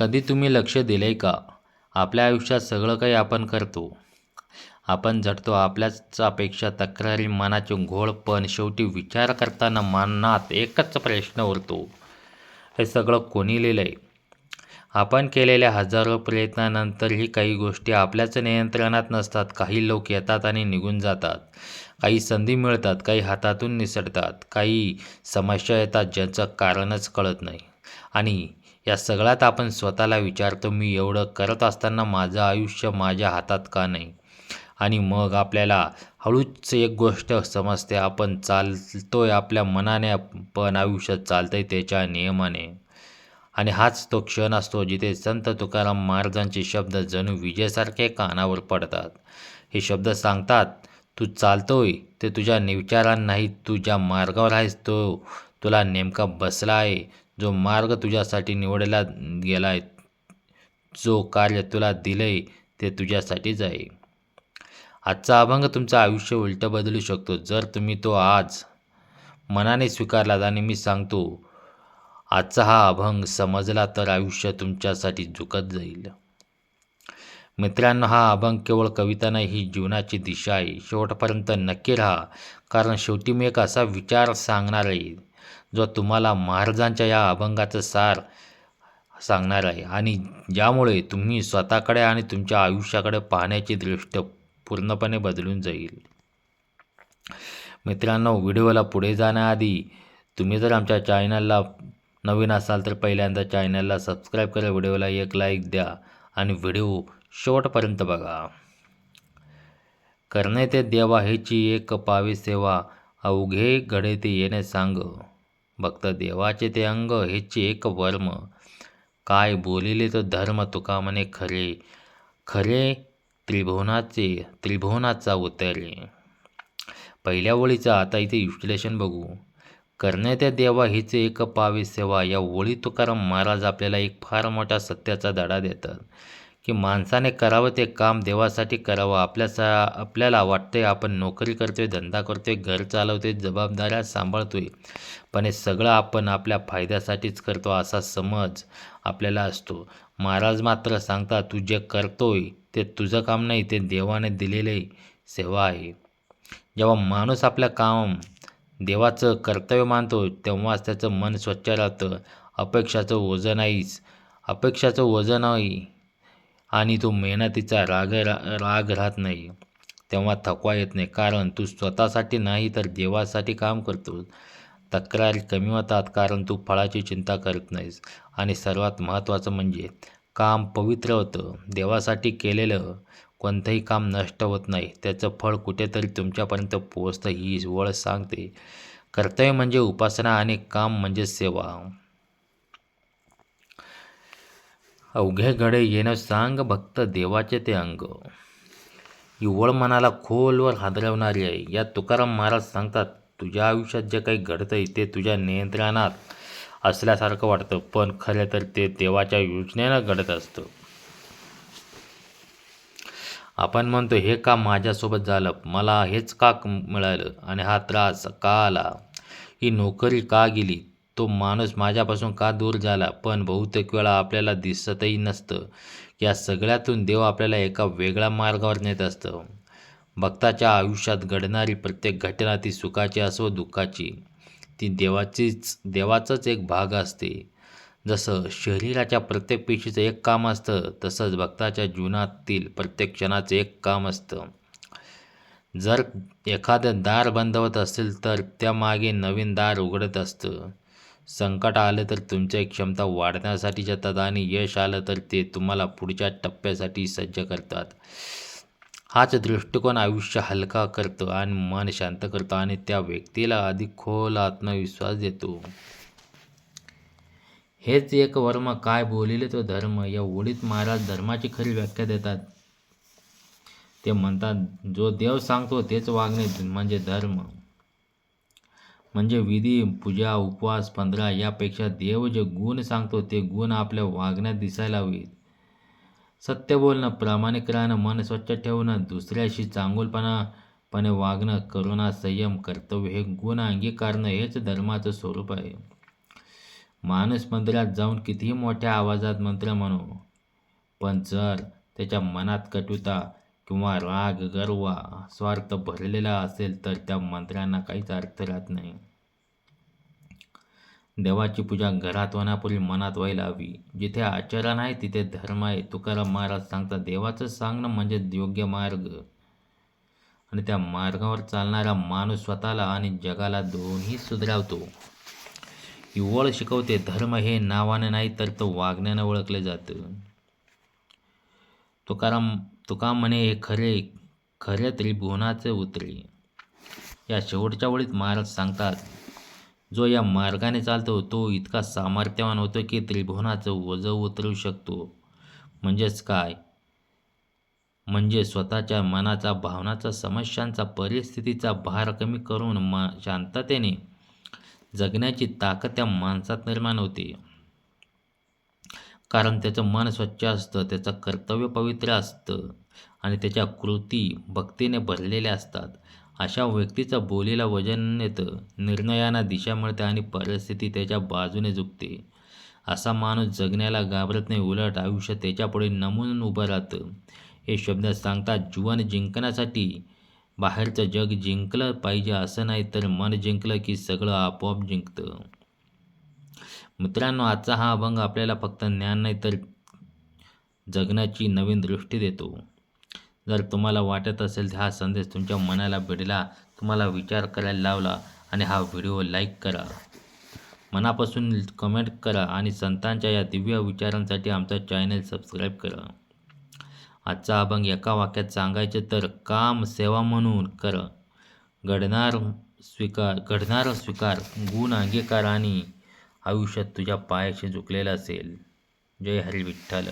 कधी तुम्ही लक्ष दिलं आहे का? आपल्या आयुष्यात सगळं काही आपण करतो. आपण झटतो आपल्याच अपेक्षा तक्रारी मनाचे घोळ पण शेवटी विचार करताना मनात एकच प्रश्न उरतो. हे सगळं कोणी लिहिलं आहे आपण केलेल्या हजारो प्रयत्नानंतरही काही गोष्टी आपल्याच नियंत्रणात नसतात. काही लोक येतात आणि निघून जातात. काही संधी मिळतात काही हातातून निसटतात. काही समस्या येतात ज्यांचं कारणच कळत नाही. आणि या सगळ्यात आपण स्वतःला विचारतो मी एवढं करत असताना माझं आयुष्य माझ्या हातात का नाही? आणि मग आपल्याला हळूच एक गोष्ट समजते आपण चालतोय आपल्या मनाने पण आयुष्यात चालतंय त्याच्या नियमाने. आणि हाच तो क्षण असतो जिथे संत तुकाराम महाराजांचे शब्द जणू विजेसारखे कानावर पडतात. हे शब्द सांगतात तू चालतोय ते तुझ्या विचारां नाही तू ज्या मार्गावर आहेस तो तुला नेमका बसला आहे जो मार्ग तुझ्यासाठी निवडला गेला आहे जो कार्य तुला दिलं आहे ते तुझ्यासाठीच आहे. आजचा अभंग तुमचं आयुष्य उलटं बदलू शकतो जर तुम्ही तो आज मनाने स्वीकारलात आणि मी सांगतो आजचा हा अभंग समजला तर आयुष्य तुमच्यासाठी झुकत जाईल. मित्रांनो हा अभंग केवळ कविता नाही ही जीवनाची दिशा आहे. शेवटपर्यंत नक्की राहा कारण शेवटी मी एक असा विचार सांगणार आहे. जो तुम्हाला महाराजांच्या या अभंगाचं सार सांगणार आहे. आणि ज्यामुळे तुम्ही स्वतःकडे आणि तुमच्या आयुष्याकडे पाहण्याची दृष्ट पूर्णपणे बदलून जाईल. मित्रांनो व्हिडिओला पुढे जाण्याआधी तुम्ही जर आमच्या चॅनलला नवीन असाल तर पहिल्यांदा चॅनलला सबस्क्राईब करा व्हिडिओला एक लाईक द्या आणि व्हिडिओ शेवटपर्यंत बघा. करणे ते देवा हेची एक पावी सेवा अवघे घडे ते येणे सांग. भक्त देवाचे ते अंग हेचे एक वर्म. काय बोलिले तो धर्म तुका म्हणे खरे? खरे त्रिभुवनाचे त्रिभुवनाचा उतरे. पहिल्या ओळीचं आता इथे विश्लेषण बघू. करण्यात देवा हिचे एक पावी सेवा. या ओळी तुकाराम महाराज आपल्याला एक फार मोठा सत्याचा धडा देतात. की माणसाने करावं ते काम देवासाठी करावं. आपल्यासा आपल्याला वाटतंय आपण नोकरी करतोय धंदा करतोय घर चालवतोय जबाबदाऱ्या सांभाळतोय. पण हे सगळं आपण आपल्या फायद्यासाठीच करतो असा समज आपल्याला असतो. महाराज मात्र सांगता तू जे करतोय ते तुझं काम नाही ते देवाने दिलेले सेवा आहे. जेव्हा माणूस आपलं काम देवाचं कर्तव्य मानतो तेव्हाच त्याचं मन स्वच्छ राहतं. अपेक्षाचं वजन आहेच अपेक्षाचं वजन आहे आणि तो मेहनतीचा राग रा राग राहत नाही. तेव्हा थकवा येत नाही. कारण तू स्वतःसाठी नाही तर देवासाठी काम करतो. तक्रारी कमी होतात कारण तू फळाची चिंता करत नाहीस. आणि सर्वात महत्त्वाचं म्हणजे काम पवित्र होतं. देवासाठी केलेलं कोणतंही काम नष्ट होत नाही. त्याचं फळ कुठेतरी तुमच्यापर्यंत पोहोचतं ही वळ सांगते. कर्तव्य म्हणजे उपासना आणि काम म्हणजे सेवा. अवघे घडे येणं सांग भक्त देवाचे ते अंग. ही मनाला खोलवर हादरवणारी आहे या तुकाराम महाराज सांगतात तुझ्या आयुष्यात जे काही घडतंय ते तुझ्या नियंत्रणात असल्यासारखं वाटतं पण खरं तर ते देवाच्या योजनेनं घडत असतं. आपण म्हणतो हे का माझ्यासोबत झालं? मला हेच का मिळालं? आणि हा त्रास का आला? ही नोकरी का गेली? तो माणूस माझ्यापासून का दूर झाला? पण बहुतेक वेळा आपल्याला दिसतही नसतं. या सगळ्यातून देव आपल्याला एका वेगळ्या मार्गावर नेत असतं. भक्ताच्या आयुष्यात घडणारी प्रत्येक घटना ती सुखाची असो दुःखाची. ती देवाचीच देवाचाच एक भाग असते. जसं शरीराच्या प्रत्येक पेशीचं एक काम असतं तसंच भक्ताच्या जीवनातील प्रत्येक क्षणाचं एक काम असतं. जर एखादं दार बंदवत असेल तर त्यामागे नवीन दार उघडत असतं. संकट आलं तर तुमच्या क्षमता वाढण्यासाठी जातात आणि यश आलं तर ते तुम्हाला पुढच्या टप्प्यासाठी सज्ज करतात. हाच दृष्टिकोन आयुष्य हलका करतो आणि मन शांत करतो आणि त्या व्यक्तीला अधिक खोल आत्मविश्वास देतो. हेच एक वर्म काय बोलिले तो धर्म? या ओळीत महाराज धर्माची खरी व्याख्या देतात. ते म्हणतात जो देव सांगतो तेच वागणे म्हणजे धर्म. म्हणजे विधी पूजा उपवास पंधरा यापेक्षा देव जे गुण सांगतो ते गुण आपल्या वागण्यात दिसायला हवीत. सत्य बोलणं प्रामाणिक राहणं मन स्वच्छ ठेवणं दुसऱ्याशी चांगुलपणापणे वागणं करुणा संयम कर्तव्य हे गुण अंगीकारणं हेच धर्माचं स्वरूप आहे. माणूस मंदिरात जाऊन कितीही मोठ्या आवाजात मंत्र म्हणू पण जर त्याच्या मनात कटुता किंवा राग गर्वा स्वार्थ भरलेला असेल तर त्या मंत्रांना काहीच अर्थ राहत नाही. देवाची पूजा घरात होण्यापूर्वी मनात व्हायला हवी. जिथे आचरण आहे तिथे धर्म आहे. तुकाराम महाराज सांगतात देवाचं सांगणं म्हणजे योग्य मार्ग. आणि त्या मार्गावर चालणारा माणूस स्वतःला आणि जगाला दोन्ही सुधरावतो. ही ओळ शिकवते धर्म हे नावानं नाही तर तो वागण्यानं ओळखलं जातं. तुकाराम तुका म्हणे हे खरे खरे त्रिभुवनाचे उतरे. या शेवटच्या वेळीत महाराज सांगतात जो या मार्गाने चालतो तो इतका सामर्थ्यवान होतो की त्रिभुवनाचं वजं उतरू शकतो. म्हणजेच काय? म्हणजे स्वतःच्या मनाचा भावनाचा समस्यांचा परिस्थितीचा भार कमी करून मा शांततेने जगण्याची ताकद त्या माणसात निर्माण होते. कारण त्याचं मन स्वच्छ असतं त्याचं कर्तव्य पवित्र असतं आणि त्याच्या कृती भक्तीने भरलेल्या असतात. अशा व्यक्तीचं बोलीला वजन येतं निर्णयांना दिशा मिळते आणि परिस्थिती त्याच्या बाजूने झुकते. असा माणूस जगण्याला घाबरत नाही उलट आयुष्य त्याच्यापुढे नमून उभं राहतं. हे शब्द सांगतात जीवन जिंकण्यासाठी बाहेरचं जग जिंकलं पाहिजे असं नाही तर मन जिंकलं की सगळं आपोआप जिंकतं. मित्रांनो आजचा हा अभंग आपल्याला फक्त ज्ञान नाही तर जगण्याची नवीन दृष्टी देतो. जर तुम्हाला वाटत असेल तर हा संदेश तुमच्या मनाला भिडला तुम्हाला विचार करायला लावला आणि हा व्हिडिओ लाईक करा. मनापासून कमेंट करा आणि संतांच्या या दिव्य विचारांसाठी आमचा चॅनल सबस्क्राईब करा. आजचा अभंग एका वाक्यात सांगायचे तर काम सेवा म्हणून कर. घडणार स्वीकार घडणार स्वीकार गुण अंगीकार आणि आयुष्यात तुझ्या पायाशी झुकलेलं असेल. जय हरी विठ्ठल